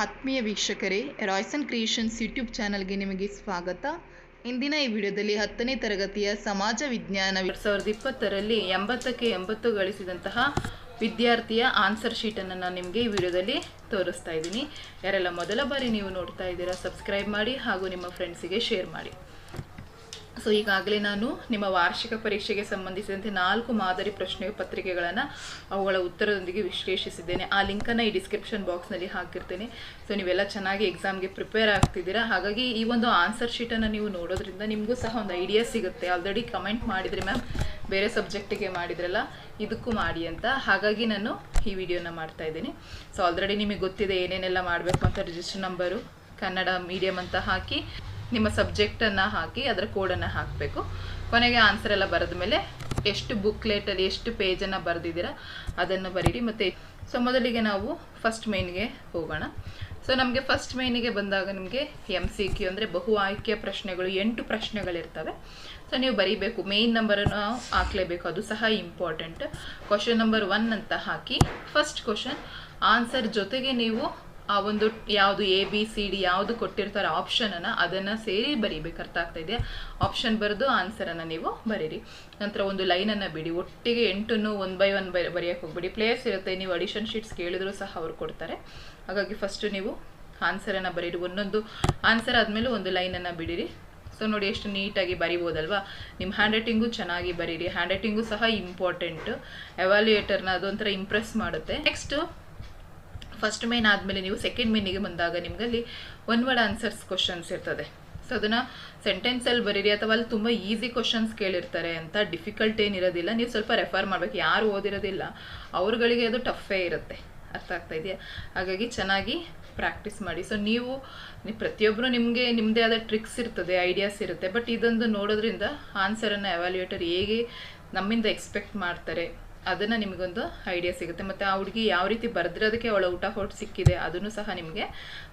ಆತ್ಮೀಯ ವೀಕ್ಷಕರೇ, Royson creations YouTube ಚಾನಲ್ಗೆ ನಿಮಗೆ ಸ್ವಾಗತ. ಇಂದಿನ ಈ ವಿಡಿಯೋದಲ್ಲಿ ಹತ್ತನೇ ತರಗತಿಯ ಸಮಾಜ ವಿಜ್ಞಾನ ಎರಡು ಸಾವಿರದ ಇಪ್ಪತ್ತರಲ್ಲಿ ಎಂಬತ್ತಕ್ಕೆ ಎಂಬತ್ತು ಗಳಿಸಿದಂತಹ ವಿದ್ಯಾರ್ಥಿಯ ಆನ್ಸರ್ ಶೀಟನ್ನು ನಾನು ನಿಮಗೆ ಈ ವಿಡಿಯೋದಲ್ಲಿ ತೋರಿಸ್ತಾ ಇದ್ದೀನಿ. ಯಾರೆಲ್ಲ ಮೊದಲ ಬಾರಿ ನೀವು ನೋಡ್ತಾ ಇದ್ದೀರಾ, ಸಬ್ಸ್ಕ್ರೈಬ್ ಮಾಡಿ ಹಾಗೂ ನಿಮ್ಮ ಫ್ರೆಂಡ್ಸಿಗೆ ಶೇರ್ ಮಾಡಿ. ಸೊ ಈಗಾಗಲೇ ನಾನು ನಿಮ್ಮ ವಾರ್ಷಿಕ ಪರೀಕ್ಷೆಗೆ ಸಂಬಂಧಿಸಿದಂತೆ ನಾಲ್ಕು ಮಾದರಿ ಪ್ರಶ್ನೆ ಪತ್ರಿಕೆಗಳನ್ನು ಅವುಗಳ ಉತ್ತರದೊಂದಿಗೆ ವಿಶ್ಲೇಷಿಸಿದ್ದೇನೆ. ಆ ಲಿಂಕನ್ನು ಈ ಡಿಸ್ಕ್ರಿಪ್ಷನ್ ಬಾಕ್ಸ್ನಲ್ಲಿ ಹಾಕಿರ್ತೇನೆ. ಸೊ ನೀವೆಲ್ಲ ಚೆನ್ನಾಗಿ ಎಕ್ಸಾಮ್ಗೆ ಪ್ರಿಪೇರ್ ಆಗ್ತಿದ್ದೀರಾ? ಹಾಗಾಗಿ ಈ ಒಂದು ಆನ್ಸರ್ ಶೀಟನ್ನು ನೀವು ನೋಡೋದ್ರಿಂದ ನಿಮಗೂ ಸಹ ಒಂದು ಐಡಿಯಾ ಸಿಗುತ್ತೆ. ಆಲ್ರೆಡಿ ಕಮೆಂಟ್ ಮಾಡಿದರೆ ಮ್ಯಾಮ್ ಬೇರೆ ಸಬ್ಜೆಕ್ಟಿಗೆ ಮಾಡಿದ್ರಲ್ಲ, ಇದಕ್ಕೂ ಮಾಡಿ ಅಂತ. ಹಾಗಾಗಿ ನಾನು ಈ ವಿಡಿಯೋನ ಮಾಡ್ತಾ ಇದ್ದೀನಿ. ಸೊ ಆಲ್ರೆಡಿ ನಿಮಗೆ ಗೊತ್ತಿದೆ ಏನೇನೆಲ್ಲ ಮಾಡಬೇಕು ಅಂತ ರಿಜಿಸ್ಟರ್ ನಂಬರು ಕನ್ನಡ ಮೀಡಿಯಮ್ ಅಂತ ಹಾಕಿ. ನಿಮ್ಮ ಸಬ್ಜೆಕ್ಟನ್ನು ಹಾಕಿ ಅದರ ಕೋಡನ್ನು ಹಾಕಬೇಕು. ಕೊನೆಗೆ ಆನ್ಸರ್ ಎಲ್ಲ ಬರೆದ ಮೇಲೆ ಎಷ್ಟು ಬುಕ್ಲೆಟಲ್ಲಿ ಎಷ್ಟು ಪೇಜನ್ನು ಬರೆದಿದ್ದೀರಾ ಅದನ್ನು ಬರೀರಿ. ಮತ್ತು ಸೊ ಮೊದಲಿಗೆ ನಾವು ಫಸ್ಟ್ ಮೇನ್ಗೆ ಹೋಗೋಣ. ಸೊ ನಮಗೆ ಫಸ್ಟ್ ಮೇನಿಗೆ ಬಂದಾಗ ನಿಮಗೆ ಎಂ ಸಿ ಕ್ಯೂ ಅಂದರೆ ಬಹು ಆಯ್ಕೆಯ ಪ್ರಶ್ನೆಗಳು, ಎಂಟು ಪ್ರಶ್ನೆಗಳಿರ್ತವೆ. ಸೊ ನೀವು ಬರೀಬೇಕು. ಮೇಯ್ನ್ ನಂಬರನ್ನು ಹಾಕಲೇಬೇಕು. ಅದು ಸಹ ಇಂಪಾರ್ಟೆಂಟ್ ಕ್ವಶನ್ ನಂಬರ್ ಒನ್ ಅಂತ ಹಾಕಿ ಫಸ್ಟ್ ಕ್ವಶನ್ ಆನ್ಸರ್ ಜೊತೆಗೆ ನೀವು ಆ ಒಂದು ಯಾವುದು ಎ ಬಿ ಸಿ ಡಿ ಯಾವುದು ಕೊಟ್ಟಿರ್ತಾರೆ ಆಪ್ಷನನ್ನು ಅದನ್ನು ಸೇರಿ ಬರೀಬೇಕು. ಅರ್ಥ ಆಗ್ತಾ ಇದೆಯಾ ಆಪ್ಷನ್ ಬರೆದು ಆನ್ಸರನ್ನು ನೀವು ಬರೀರಿ. ನಂತರ ಒಂದು ಲೈನನ್ನು ಬಿಡಿ. ಒಟ್ಟಿಗೆ ಎಂಟನ್ನು ಒನ್ ಬೈ ಒನ್ ಬೈ ಬರೆಯೋಕ್ಕೆ ಹೋಗ್ಬಿಡಿ. ಪ್ಲೇಯರ್ಸ್ ಇರುತ್ತೆ, ನೀವು ಅಡಿಷನ್ ಶೀಟ್ಸ್ ಕೇಳಿದ್ರು ಸಹ ಅವ್ರು ಕೊಡ್ತಾರೆ. ಹಾಗಾಗಿ ಫಸ್ಟು ನೀವು ಆನ್ಸರನ್ನು ಬರೀರಿ. ಒಂದೊಂದು ಆನ್ಸರ್ ಆದಮೇಲೆ ಒಂದು ಲೈನನ್ನು ಬಿಡಿರಿ. ಸೊ ನೋಡಿ ಎಷ್ಟು ನೀಟಾಗಿ ಬರಿಬೋದಲ್ವಾ? ನಿಮ್ಮ ಹ್ಯಾಂಡ್ ರೈಟಿಂಗು ಚೆನ್ನಾಗಿ ಬರೀರಿ. ಹ್ಯಾಂಡ್ ರೈಟಿಂಗು ಸಹ ಇಂಪಾರ್ಟೆಂಟು ಎವಾಲ್ಯೂಯೇಟರ್ನ ಅದೊಂಥರ ಇಂಪ್ರೆಸ್ ಮಾಡುತ್ತೆ. ನೆಕ್ಸ್ಟು ಫಸ್ಟ್ ಮೇನ್ ಆದಮೇಲೆ ನೀವು ಸೆಕೆಂಡ್ ಮೇನಿಗೆ ಬಂದಾಗ ನಿಮಗಲ್ಲಿ ಒನ್ ವರ್ಡ್ ಆನ್ಸರ್ಸ್ ಕ್ವಶನ್ಸ್ ಇರ್ತದೆ. ಸೊ ಅದನ್ನು ಸೆಂಟೆನ್ಸಲ್ಲಿ ಬರೀರಿ ಅಥವಾ ಅಲ್ಲಿ ತುಂಬ ಈಸಿ ಕ್ವಶನ್ಸ್ ಕೇಳಿರ್ತಾರೆ ಅಂತ ಡಿಫಿಕಲ್ಟ್ ಏನಿರೋದಿಲ್ಲ. ನೀವು ಸ್ವಲ್ಪ ರೆಫರ್ ಮಾಡಬೇಕು. ಯಾರು ಓದಿರೋದಿಲ್ಲ, ಅವ್ರುಗಳಿಗೆ ಅದು ಟಫೇ ಇರುತ್ತೆ. ಅರ್ಥ ಆಗ್ತಾ ಇದೆಯಾ? ಹಾಗಾಗಿ ಚೆನ್ನಾಗಿ ಪ್ರಾಕ್ಟೀಸ್ ಮಾಡಿ. ಸೊ ನೀವು ಪ್ರತಿಯೊಬ್ಬರು ನಿಮಗೆ ನಿಮ್ಮದೇ ಆದ ಟ್ರಿಕ್ಸ್ ಇರ್ತದೆ ಐಡಿಯಾಸ್ ಇರುತ್ತೆ. ಬಟ್ ಇದೊಂದು ನೋಡೋದ್ರಿಂದ ಆನ್ಸರನ್ನು ಎವ್ಯಾಲ್ಯೂಯೇಟರ್ ಹೇಗೆ ನಮ್ಮಿಂದ ಎಕ್ಸ್ಪೆಕ್ಟ್ ಮಾಡ್ತಾರೆ ಅದನ್ನು ನಿಮಗೊಂದು ಐಡಿಯಾ ಸಿಗುತ್ತೆ. ಮತ್ತು ಆ ಹುಡುಗಿ ಯಾವ ರೀತಿ ಬರೆದಿರೋದಕ್ಕೆ ಅವಳ ಊಟ ಹೊಟ್ಟು ಸಿಕ್ಕಿದೆ, ಅದನ್ನು ಸಹ ನಿಮಗೆ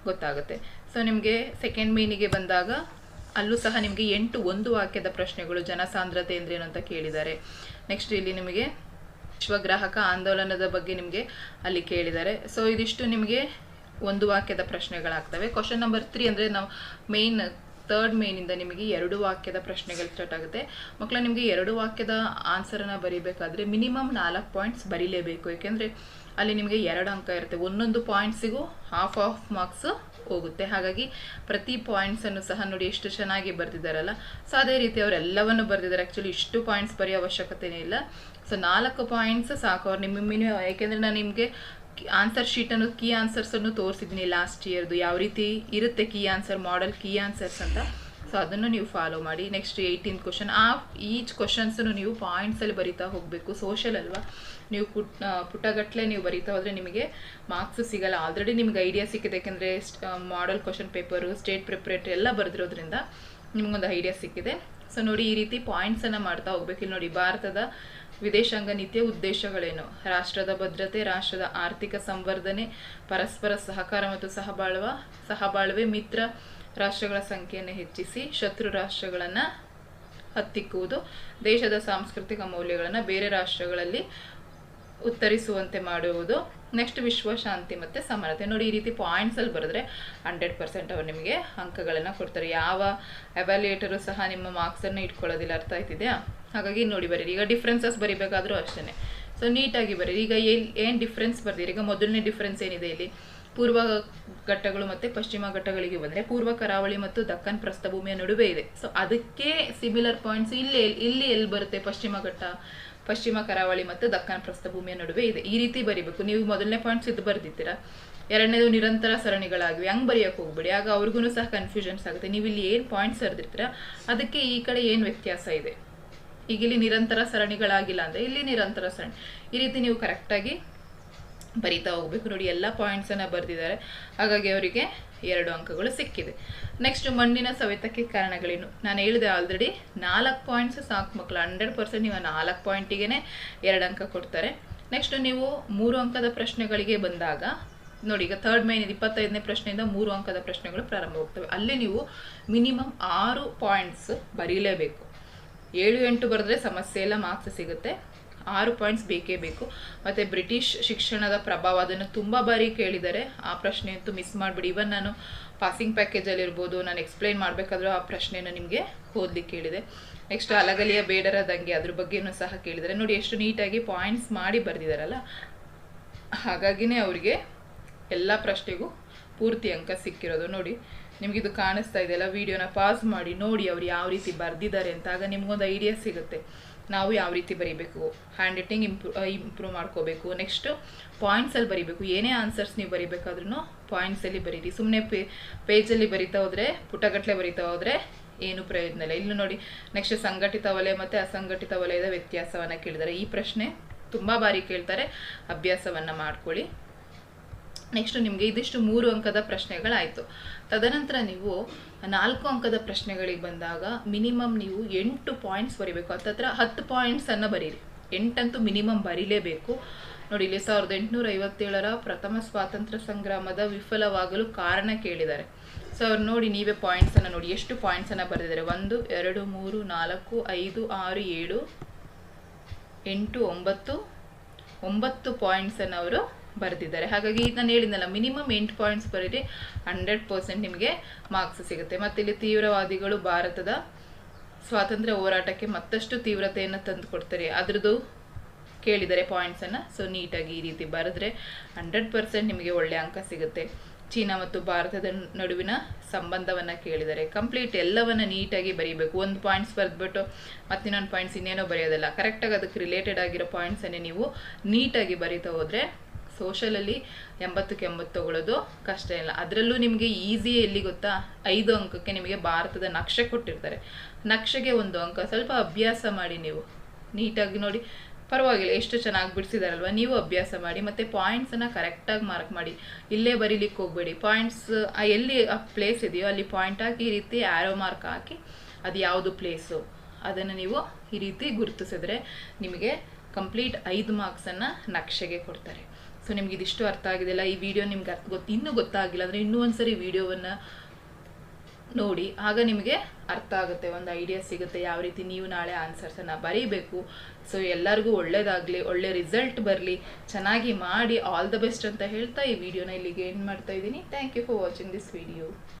ಗೊತ್ತಾಗುತ್ತೆ. ಸೊ ನಿಮಗೆ ಸೆಕೆಂಡ್ ಮೀನಿಗೆ ಬಂದಾಗ ಅಲ್ಲೂ ಸಹ ನಿಮಗೆ ಎಂಟು ಒಂದು ವಾಕ್ಯದ ಪ್ರಶ್ನೆಗಳು ಜನಸಾಂದ್ರತೆ ಅಂದ್ರೇನು ಅಂತ ಕೇಳಿದ್ದಾರೆ. ನೆಕ್ಸ್ಟ್ ಇಲ್ಲಿ ನಿಮಗೆ ವಿಶ್ವಗ್ರಾಹಕ ಆಂದೋಲನದ ಬಗ್ಗೆ ನಿಮಗೆ ಅಲ್ಲಿ ಕೇಳಿದ್ದಾರೆ. ಸೊ ಇದಿಷ್ಟು ನಿಮಗೆ ಒಂದು ವಾಕ್ಯದ ಪ್ರಶ್ನೆಗಳಾಗ್ತವೆ. ಕ್ವಶನ್ ನಂಬರ್ ತ್ರೀ ಅಂದರೆ ನಾವು ಮೇಯ್ನ್ ತರ್ಡ್ ಮೇನಿಂದ ನಿಮಗೆ ಎರಡು ವಾಕ್ಯದ ಪ್ರಶ್ನೆಗಳು ಸ್ಟಾರ್ಟ್ ಆಗುತ್ತೆ. ಮಕ್ಕಳ, ನಿಮಗೆ ಎರಡು ವಾಕ್ಯದ ಆನ್ಸರನ್ನು ಬರೀಬೇಕಾದ್ರೆ ಮಿನಿಮಮ್ ನಾಲ್ಕು ಪಾಯಿಂಟ್ಸ್ ಬರೀಲೇಬೇಕು. ಏಕೆಂದರೆ ಅಲ್ಲಿ ನಿಮಗೆ ಎರಡು ಅಂಕ ಇರುತ್ತೆ. ಒಂದೊಂದು ಪಾಯಿಂಟ್ಸಿಗೂ ಹಾಫ್ ಆಫ್ ಮಾರ್ಕ್ಸ್ ಹೋಗುತ್ತೆ. ಹಾಗಾಗಿ ಪ್ರತಿ ಪಾಯಿಂಟ್ಸನ್ನು ಸಹ ನೋಡಿ ಎಷ್ಟು ಚೆನ್ನಾಗಿ ಬರೆದಿದ್ದಾರಲ್ಲ. ಸೊ ಅದೇ ರೀತಿ ಅವರೆಲ್ಲವನ್ನು ಬರೆದಿದ್ದಾರೆ. ಆ್ಯಕ್ಚುಲಿ ಇಷ್ಟು ಪಾಯಿಂಟ್ಸ್ ಬರೆಯೋ ಅವಶ್ಯಕತೆನೇ ಇಲ್ಲ. ಸೊ ನಾಲ್ಕು ಪಾಯಿಂಟ್ಸ್ ಸಾಕು. ಅವ್ರು ನಿಮ್ಮ ಮಿನಿಮಮ್ ಏಕೆಂದರೆ ನಾನು ನಿಮಗೆ ಆನ್ಸರ್ ಶೀಟನ್ನು ಕೀ ಆನ್ಸರ್ಸನ್ನು ತೋರಿಸಿದ್ದೀನಿ ಲಾಸ್ಟ್ ಇಯರ್ದು ಯಾವ ರೀತಿ ಇರುತ್ತೆ key answer model key answers ಅಂತ? ಸೊ ಅದನ್ನು ನೀವು ಫಾಲೋ ಮಾಡಿ. ನೆಕ್ಸ್ಟ್ ಏಯ್ಟೀನ್ ಕ್ವಶನ್ ಆ ಈಚ್ ಕ್ವಶನ್ಸನ್ನು ನೀವು ಪಾಯಿಂಟ್ಸಲ್ಲಿ ಬರಿತಾ ಹೋಗಬೇಕು. ಸೋಷಲ್ ಅಲ್ವಾ? ನೀವು ಪುಟ್ ಪುಟಗಟ್ಟಲೆ ನೀವು ಬರಿತಾ ಹೋದರೆ ನಿಮಗೆ ಮಾರ್ಕ್ಸ್ ಸಿಗಲ್ಲ. ಆಲ್ರೆಡಿ ನಿಮ್ಗೆ ಐಡಿಯಾ ಸಿಕ್ಕಿದೆ. ಯಾಕೆಂದರೆ model question paper state preparatory ಎಲ್ಲ ಬರೆದಿರೋದ್ರಿಂದ ನಿಮಗೊಂದು ಐಡಿಯಾ ಸಿಕ್ಕಿದೆ. ಸೊ ನೋಡಿ ಈ ರೀತಿ ಪಾಯಿಂಟ್ಸನ್ನು ಮಾಡ್ತಾ ಹೋಗ್ಬೇಕು. ಇಲ್ಲಿ ನೋಡಿ, ಭಾರತದ ವಿದೇಶಾಂಗ ನೀತಿಯ ಉದ್ದೇಶಗಳೇನು? ರಾಷ್ಟ್ರದ ಭದ್ರತೆ, ರಾಷ್ಟ್ರದ ಆರ್ಥಿಕ ಸಂವರ್ಧನೆ, ಪರಸ್ಪರ ಸಹಕಾರ ಮತ್ತು ಸಹಬಾಳ್ವ, ಸಹಬಾಳ್ವೆ, ಮಿತ್ರ ರಾಷ್ಟ್ರಗಳ ಸಂಖ್ಯೆಯನ್ನು ಹೆಚ್ಚಿಸಿ ಶತ್ರು ರಾಷ್ಟ್ರಗಳನ್ನು ಹತ್ತಿಕ್ಕುವುದು, ದೇಶದ ಸಾಂಸ್ಕೃತಿಕ ಮೌಲ್ಯಗಳನ್ನು ಬೇರೆ ರಾಷ್ಟ್ರಗಳಲ್ಲಿ ಉತ್ತರಿಸುವಂತೆ ಮಾಡುವುದು. ನೆಕ್ಸ್ಟ್ ವಿಶ್ವಶಾಂತಿ ಮತ್ತು ಸಮಾನತೆ ನೋಡಿ, ಈ ರೀತಿ ಪಾಯಿಂಟ್ಸಲ್ಲಿ ಬರೆದ್ರೆ ಹಂಡ್ರೆಡ್ ಪರ್ಸೆಂಟ್ ಅವರು ನಿಮಗೆ ಅಂಕಗಳನ್ನು ಕೊಡ್ತಾರೆ. ಯಾವ ಎವ್ಯಾಲ್ಯೂಯೇಟರು ಸಹ ನಿಮ್ಮ ಮಾರ್ಕ್ಸನ್ನು ಇಟ್ಕೊಳ್ಳೋದಿಲ್ಲ ಅರ್ಥ ಆಯ್ತಿದೆಯಾ? ಹಾಗಾಗಿ ನೋಡಿ, ಬರೀರಿ. ಈಗ ಡಿಫ್ರೆನ್ಸಸ್ ಬರಿಬೇಕಾದರೂ ಅಷ್ಟೇ ಸೊ ನೀಟಾಗಿ ಬರೀರಿ. ಈಗ ಎಲ್ಲಿ ಏನು ಡಿಫ್ರೆನ್ಸ್ ಬರ್ದಿರಿ? ಈಗ ಮೊದಲನೇ ಡಿಫ್ರೆನ್ಸ್ ಏನಿದೆ ಇಲ್ಲಿ? ಪೂರ್ವ ಘಟ್ಟಗಳು ಮತ್ತು ಪಶ್ಚಿಮ ಘಟ್ಟಗಳಿಗೆ ಬಂದರೆ ಪೂರ್ವ ಕರಾವಳಿ ಮತ್ತು ದಕ್ಕನ್ ಪ್ರಸ್ಥಭೂಮಿಯ ನಡುವೆ ಇದೆ. ಸೊ ಅದಕ್ಕೆ ಸಿಮಿಲರ್ ಪಾಯಿಂಟ್ಸ್ ಇಲ್ಲಿ ಇಲ್ಲಿ ಎಲ್ಲಿ ಬರುತ್ತೆ ಪಶ್ಚಿಮ ಘಟ್ಟ? ಪಶ್ಚಿಮ ಕರಾವಳಿ ಮತ್ತು ದಕ್ಕನ್ ಪ್ರಸ್ಥಭೂಮಿಯ ನಡುವೆ ಇದೆ. ಈ ರೀತಿ ಬರಿಬೇಕು. ನೀವು ಮೊದಲನೇ ಪಾಯಿಂಟ್ಸ್ ಇದು ಬರೆದಿದ್ದೀರಾ? ಎರಡನೇದು ನಿರಂತರ ಸರಣಿಗಳಾಗಿವೆ. ಹಂಗೆ ಬರೆಯೋಕೆ ಹೋಗ್ಬೇಡಿ. ಆಗ ಅವ್ರಿಗೂ ಸಹ ಕನ್ಫ್ಯೂಷನ್ಸ್ ಆಗುತ್ತೆ. ನೀವು ಇಲ್ಲಿ ಏನು ಪಾಯಿಂಟ್ಸ್ ಬರೆದಿರ್ತೀರಾ ಅದಕ್ಕೆ ಈ ಕಡೆ ಏನು ವ್ಯತ್ಯಾಸ ಇದೆ? ಈಗ ಇಲ್ಲಿ ನಿರಂತರ ಸರಣಿಗಳಾಗಿಲ್ಲ ಅಂದರೆ ಇಲ್ಲಿ ನಿರಂತರ ಸರಣಿ. ಈ ರೀತಿ ನೀವು ಕರೆಕ್ಟಾಗಿ ಬರಿತಾ ಹೋಗ್ಬೇಕು ನೋಡಿ, ಎಲ್ಲ ಪಾಯಿಂಟ್ಸನ್ನು ಬರೆದಿದ್ದಾರೆ. ಹಾಗಾಗಿ ಅವರಿಗೆ ಎರಡು ಅಂಕಗಳು ಸಿಕ್ಕಿದೆ. ನೆಕ್ಸ್ಟ್ ಮಣ್ಣಿನ ಸವೆತಕ್ಕೆ ಕಾರಣಗಳೇನು? ನಾನು ಹೇಳಿದೆ ಆಲ್ರೆಡಿ ನಾಲ್ಕು ಪಾಯಿಂಟ್ಸ್ ಸಾಕು ಮಕ್ಕಳು ಹಂಡ್ರೆಡ್ ಪರ್ಸೆಂಟ್ ನೀವು ನಾಲ್ಕು ಪಾಯಿಂಟಿಗೆ ಎರಡು ಅಂಕ ಕೊಡ್ತಾರೆ. ನೆಕ್ಸ್ಟ್ ನೀವು ಮೂರು ಅಂಕದ ಪ್ರಶ್ನೆಗಳಿಗೆ ಬಂದಾಗ, ನೋಡಿ ಈಗ ಥರ್ಡ್ ಮೈನ್ ಇಪ್ಪತ್ತೈದನೇ ಪ್ರಶ್ನೆಯಿಂದ ಮೂರು ಅಂಕದ ಪ್ರಶ್ನೆಗಳು ಪ್ರಾರಂಭ ಹೋಗ್ತವೆ ಅಲ್ಲಿ ನೀವು ಮಿನಿಮಮ್ ಆರು ಪಾಯಿಂಟ್ಸ್ ಬರೀಲೇಬೇಕು. ಏಳು ಎಂಟು ಬರೆದ್ರೆ ಸಮಸ್ಯೆ ಇಲ್ಲ ಮಾರ್ಕ್ಸ್ ಸಿಗುತ್ತೆ. ಆರು ಪಾಯಿಂಟ್ಸ್ ಬೇಕೇ ಬೇಕು. ಮತ್ತು ಬ್ರಿಟಿಷ್ ಶಿಕ್ಷಣದ ಪ್ರಭಾವ ಅದನ್ನು ತುಂಬ ಬಾರಿ ಕೇಳಿದ್ದಾರೆ. ಆ ಪ್ರಶ್ನೆ ಅಂತೂ ಮಿಸ್ ಮಾಡಿಬಿಡಿ. ಇವನ್ ನಾನು ಪಾಸಿಂಗ್ ಪ್ಯಾಕೇಜಲ್ಲಿ ಇರ್ಬೋದು, ನಾನು ಎಕ್ಸ್ಪ್ಲೈನ್ ಮಾಡಬೇಕಾದ್ರೂ ಆ ಪ್ರಶ್ನೆನ ನಿಮಗೆ ಓದಲಿಕ್ಕೆ ಕೇಳಿದೆ. ನೆಕ್ಸ್ಟ್ ಅಲಗಲಿಯ ಬೇಡರ ದಂಗೆ ಅದ್ರ ಬಗ್ಗೆನೂ ಸಹ ಕೇಳಿದರೆ ನೋಡಿ, ಎಷ್ಟು ನೀಟಾಗಿ ಪಾಯಿಂಟ್ಸ್ ಮಾಡಿ ಬರೆದಿದ್ದಾರಲ್ಲ ಹಾಗಾಗಿನೇ ಅವರಿಗೆ ಎಲ್ಲ ಪ್ರಶ್ನೆಗೂ ಪೂರ್ತಿ ಅಂಕ ಸಿಕ್ಕಿರೋದು. ನೋಡಿ ನಿಮಗಿದು ಕಾಣಿಸ್ತಾ ಇದೆಯಲ್ಲ ವಿಡಿಯೋನ ಪಾಸ್ ಮಾಡಿ, ನೋಡಿ ಅವ್ರು ಯಾವ ರೀತಿ ಬರೆದಿದ್ದಾರೆ ಅಂತ. ಆಗ ನಿಮಗೊಂದು ಐಡಿಯಾ ಸಿಗುತ್ತೆ. ನಾವು ಯಾವ ರೀತಿ ಬರೀಬೇಕು? ಹ್ಯಾಂಡ್ ರೈಟಿಂಗ್ ಇಂಪ್ರೂ ಇಂಪ್ರೂವ್ ಮಾಡ್ಕೋಬೇಕು. ನೆಕ್ಸ್ಟು ಪಾಯಿಂಟ್ಸಲ್ಲಿ ಬರೀಬೇಕು. ಏನೇ ಆನ್ಸರ್ಸ್ ನೀವು ಬರೀಬೇಕಾದ್ರೂ ಪಾಯಿಂಟ್ಸಲ್ಲಿ ಬರೀರಿ. ಸುಮ್ಮನೆ ಪೇ ಪೇಜಲ್ಲಿ ಬರಿತಾ ಹೋದರೆ ಪುಟಗಟ್ಟಲೆ ಬರಿತಾ ಹೋದರೆ ಏನು ಪ್ರಯೋಜನ ಇಲ್ಲ. ಇಲ್ಲೂ ನೋಡಿ ನೆಕ್ಸ್ಟ್ ಸಂಘಟಿತ ವಲಯ ಮತ್ತು ಅಸಂಘಟಿತ ವಲಯದ ವ್ಯತ್ಯಾಸವನ್ನು ಕೇಳಿದ್ದಾರೆ ಈ ಪ್ರಶ್ನೆ ತುಂಬ ಬಾರಿ ಕೇಳ್ತಾರೆ. ಅಭ್ಯಾಸವನ್ನು ಮಾಡ್ಕೊಳ್ಳಿ. ನೆಕ್ಸ್ಟ್ ನಿಮಗೆ ಇದಿಷ್ಟು ಮೂರು ಅಂಕದ ಪ್ರಶ್ನೆಗಳಾಯಿತು. ತದನಂತರ ನೀವು ನಾಲ್ಕು ಅಂಕದ ಪ್ರಶ್ನೆಗಳಿಗೆ ಬಂದಾಗ ಮಿನಿಮಮ್ ನೀವು ಎಂಟು ಪಾಯಿಂಟ್ಸ್ ಬರೀಬೇಕು. ಹತ್ತತ್ರ ಹತ್ತು ಪಾಯಿಂಟ್ಸನ್ನು ಬರೀರಿ. ಎಂಟಂತೂ ಮಿನಿಮಮ್ ಬರೀಲೇಬೇಕು. ನೋಡಿ, ಇಲ್ಲಿ ಸಾವಿರದ ಎಂಟುನೂರ ಐವತ್ತೇಳರ ಪ್ರಥಮ ಸ್ವಾತಂತ್ರ್ಯ ಸಂಗ್ರಾಮದ ವಿಫಲವಾಗಲು ಕಾರಣ ಕೇಳಿದ್ದಾರೆ. ಸೊ ಅವ್ರು ನೋಡಿ, ನೀವೇ ಪಾಯಿಂಟ್ಸನ್ನು ನೋಡಿ. ಎಷ್ಟು ಪಾಯಿಂಟ್ಸನ್ನು ಬರೆದಿದ್ದಾರೆ? ಒಂದು, ಎರಡು, ಮೂರು, ನಾಲ್ಕು, ಐದು, ಆರು, ಏಳು, ಎಂಟು, ಒಂಬತ್ತು ಒಂಬತ್ತು ಪಾಯಿಂಟ್ಸನ್ನು ಅವರು ಬರೆದಿದ್ದಾರೆ. ಹಾಗಾಗಿ ನಾನು ಹೇಳಿದ್ನಲ್ಲ ಮಿನಿಮಮ್ ಎಂಟು ಪಾಯಿಂಟ್ಸ್ ಬರೀರಿ ಹಂಡ್ರೆಡ್ ಪರ್ಸೆಂಟ್ ನಿಮಗೆ ಮಾರ್ಕ್ಸ್ ಸಿಗುತ್ತೆ. ಮತ್ತು ಇಲ್ಲಿ ತೀವ್ರವಾದಿಗಳು ಭಾರತದ ಸ್ವಾತಂತ್ರ್ಯ ಹೋರಾಟಕ್ಕೆ ಮತ್ತಷ್ಟು ತೀವ್ರತೆಯನ್ನು ತಂದು ಕೊಡ್ತಾರೆ. ಅದರದ್ದು ಕೇಳಿದ್ದಾರೆ ಪಾಯಿಂಟ್ಸನ್ನು ಸೊ ನೀಟಾಗಿ ಈ ರೀತಿ ಬರೆದ್ರೆ ಹಂಡ್ರೆಡ್ ಪರ್ಸೆಂಟ್ ನಿಮಗೆ ಒಳ್ಳೆ ಅಂಕ ಸಿಗುತ್ತೆ. ಚೀನಾ ಮತ್ತು ಭಾರತದ ನಡುವಿನ ಸಂಬಂಧವನ್ನು ಕೇಳಿದರೆ ಕಂಪ್ಲೀಟ್ ಎಲ್ಲವನ್ನು ನೀಟಾಗಿ ಬರೀಬೇಕು. ಒಂದು ಪಾಯಿಂಟ್ಸ್ ಬರೆದ್ಬಿಟ್ಟು ಮತ್ತೆ ಇನ್ನೊಂದು ಪಾಯಿಂಟ್ಸ್ ಇನ್ನೇನೋ ಬರೆಯೋದಲ್ಲ. ಕರೆಕ್ಟಾಗಿ ಅದಕ್ಕೆ ರಿಲೇಟೆಡ್ ಆಗಿರೋ ಪಾಯಿಂಟ್ಸನ್ನೇ ನೀವು ನೀಟಾಗಿ ಬರೀತಾ ಹೋದರೆ ಸೋಷಲಲ್ಲಿ ಎಂಬತ್ತಕ್ಕೆ ಎಂಬತ್ತು ತಗೊಳ್ಳೋದು ಕಷ್ಟ ಇಲ್ಲ. ಅದರಲ್ಲೂ ನಿಮಗೆ ಈಸಿ ಎಲ್ಲಿ ಗೊತ್ತಾ? ಐದು ಅಂಕಕ್ಕೆ ನಿಮಗೆ ಭಾರತದ ನಕ್ಷೆ ಕೊಟ್ಟಿರ್ತಾರೆ. ನಕ್ಷೆಗೆ ಒಂದು ಅಂಕ. ಸ್ವಲ್ಪ ಅಭ್ಯಾಸ ಮಾಡಿ ನೀವು. ನೀಟಾಗಿ ನೋಡಿ. ಪರವಾಗಿಲ್ಲ, ಎಷ್ಟು ಚೆನ್ನಾಗಿ ಬಿಡಿಸಿದಾರಲ್ವ? ನೀವು ಅಭ್ಯಾಸ ಮಾಡಿ, ಮತ್ತು ಪಾಯಿಂಟ್ಸನ್ನು ಕರೆಕ್ಟಾಗಿ ಮಾರ್ಕ್ ಮಾಡಿ. ಇಲ್ಲೇ ಬರೀಲಿಕ್ಕೆ ಹೋಗಬೇಡಿ. ಪಾಯಿಂಟ್ಸ್ ಎಲ್ಲಿ ಆ ಪ್ಲೇಸ್ ಇದೆಯೋ ಅಲ್ಲಿ ಪಾಯಿಂಟ್ ಹಾಕಿ ಈ ರೀತಿ ಆ್ಯರೋ ಮಾರ್ಕ್ ಹಾಕಿ ಅದು ಯಾವುದು ಪ್ಲೇಸು ಅದನ್ನು ನೀವು ಈ ರೀತಿ ಗುರುತಿಸಿದ್ರೆ ನಿಮಗೆ ಕಂಪ್ಲೀಟ್ ಐದು ಮಾರ್ಕ್ಸನ್ನು ನಕ್ಷೆಗೆ ಕೊಡ್ತಾರೆ. ಸೊ ನಿಮ್ಗೆ ಇದಿಷ್ಟು ಅರ್ಥ ಆಗಿದೆಲ್ಲ ಈ ವಿಡಿಯೋ ನಿಮ್ಗೆ ಅರ್ಥ ಗೊತ್ತು ಇನ್ನೂ ಗೊತ್ತಾಗಿಲ್ಲ ಅಂದರೆ ಇನ್ನೂ ಒಂದ್ಸರಿ ವಿಡಿಯೋವನ್ನು ನೋಡಿ, ಆಗ ನಿಮಗೆ ಅರ್ಥ ಆಗುತ್ತೆ, ಒಂದು ಐಡಿಯಾ ಸಿಗುತ್ತೆ, ಯಾವ ರೀತಿ ನೀವು ನಾಳೆ ಆನ್ಸರ್ಸನ್ನು ಬರೀಬೇಕು. ಸೊ ಎಲ್ಲರಿಗೂ ಒಳ್ಳೇದಾಗಲಿ, ಒಳ್ಳೆ ರಿಸಲ್ಟ್ ಬರಲಿ, ಚೆನ್ನಾಗಿ ಮಾಡಿ ಆಲ್ ದ ಬೆಸ್ಟ್ ಅಂತ ಹೇಳ್ತಾ ಈ ವಿಡಿಯೋನ ಇಲ್ಲಿಗೆ ಏನು ಮಾಡ್ತಾ ಇದ್ದೀನಿ. Thank you for watching this video